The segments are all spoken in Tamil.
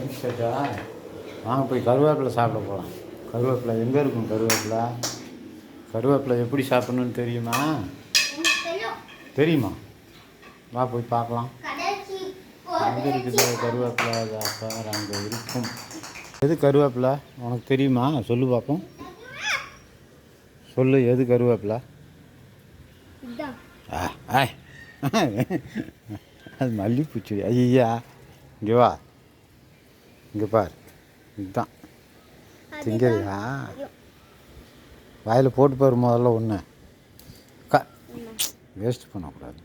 முடிச்சிட்டா வாங்க போய் கருவேப்பிலை சாப்பிட போகலாம் கருவேப்பிலை எங்கே இருக்கும் கருவேப்பிலை? கருவேப்பிலை எப்படி சாப்பிடணும்னு தெரியுமா? தெரியும். வா போய் பார்க்கலாம். அங்கே இருக்குது கருவேப்பிலை பாரு அங்கே இருக்கும். எது கருவேப்பிலை? உனக்கு தெரியுமா? சொல்லு பார்ப்போம் சொல்லு எது கருவேப்பிலை? ஆ ஆய் அது மல்லிப்பூச்சி ஐயா இங்கே வா. இங்கே பார். இதுதான். திங்கறியா வாயில் போட்டு பாரு முதல்ல ஒன்று க வேஸ்ட் பண்ணக்கூடாது.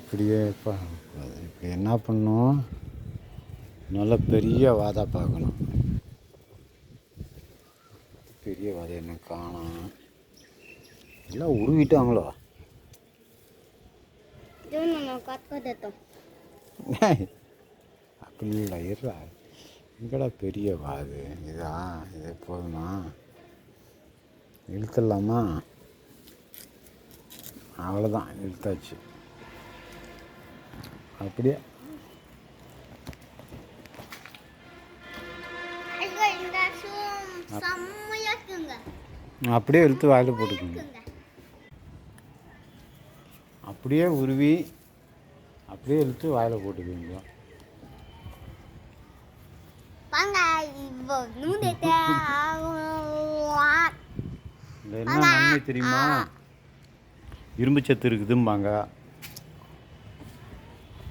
இப்படியே பண்ணக்கூடாது. இப்படி என்ன பண்ணணும் நல்ல பெரிய வாதா பார்க்கணும். பெரிய வாதை என்ன காணோம்? எல்லாம் உருவிட்டாங்களோ? அப்படி இல்லை இருடா. எங்கடா பெரிய வாது இதா இது போதுமா? இழுத்துடலாமா? அவ்வளோதான் இழுத்தாச்சு. அப்படியே. அப்படியே இழுத்து வாயில் போட்டுக்கோங்க. அப்படியே உருவி அப்படியே இழுத்து வாயில் போட்டுக்குவீங்க. இதில் என்ன நன்மை தெரியுமா? இரும்பு சத்து இருக்குதும்பாங்க.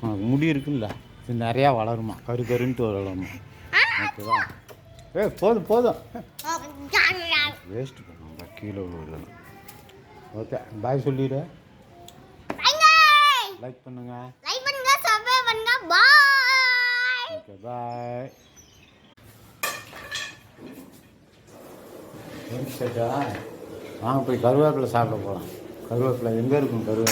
உனக்கு முடி இருக்குல்ல? இது நிறையா வளருமா? கரு கருன்ட்டு வளருமா? ஓகேவா? ஏ போதும் போதும். வேஸ்ட் பண்ணுவாங்க கீழே விழுது ஓகே பாய் சொல்லிடு. லைக் பண்ணுங்க. பாய் ஓகே பாய் வாங்க போய் கருவேப்பிலை சாப்பிட போகலாம் கருவேப்பிலை எங்கே இருக்கும் கருவேப்பிலை